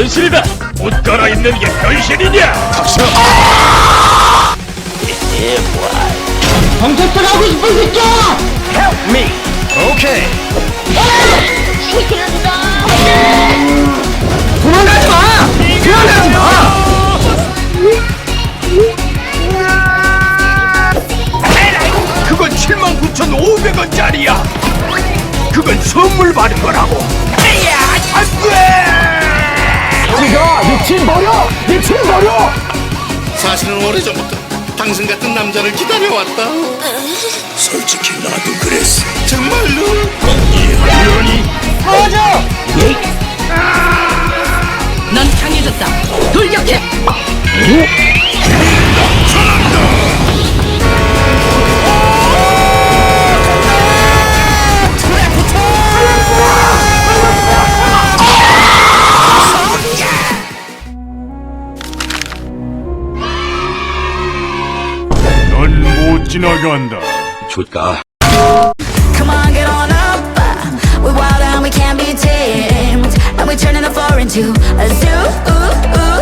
변신이다. 옷 갈아입는 게 변신이냐? 닥쳐. 경찰서 가고 싶은 새끼야! Help me. 오케이. 도망가지 마! 도망가지 마! 그건 79,500원짜리야. 그건 선물 받은 거라고. 친 버려! 내 친 버려! 사실은 오래전부터 당신 같은 남자를 기다려왔다. 솔직히 나도 그랬어. 정말로? 그러니 사라져! 넌 강해졌다. 돌격해. 넌 지나간다. 좋다. Come on, get on up. We're wild and we can't be tamed. And we're turning the floor into a zoo.